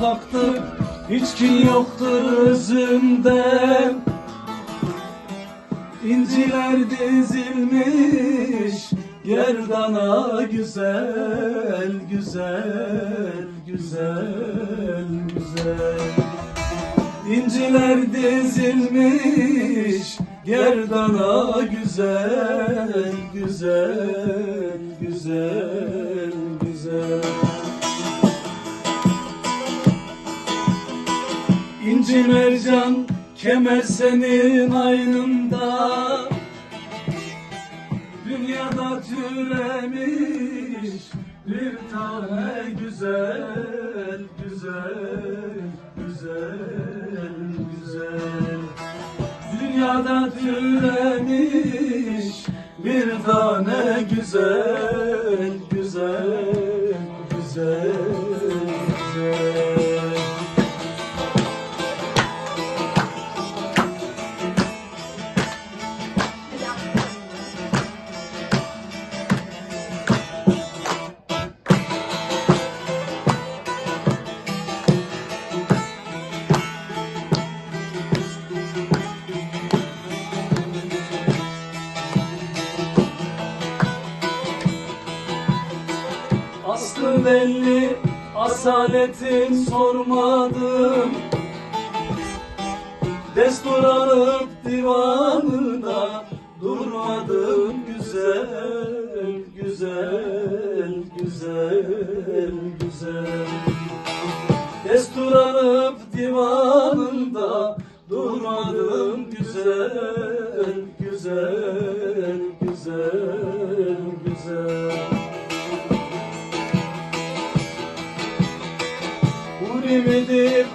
haktır Hiç ki yoktur özünde. İnciler dizilmiş Gerdana güzel güzel güzel güzel. İnciler dizilmiş Gerdana güzel güzel güzel İnci mercan kemer senin aynında. Dünyada türemiş bir tane güzel güzel güzel güzel. Dünyada türemiş bir tane güzel Aslı belli asaletin sormadım. Destur alıp divanında durmadım. Güzel güzel güzel güzel. Destur alıp divanında durmadım. Güzel güzel güzel Rabbi midir,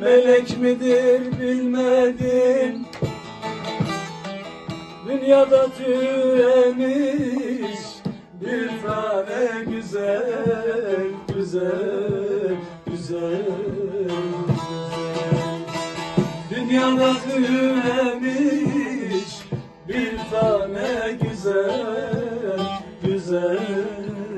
melek midir bilmedim Dünyada tüyemiş bir tane güzel, güzel, güzel. Dünyada tüyemiş bir tane güzel, güzel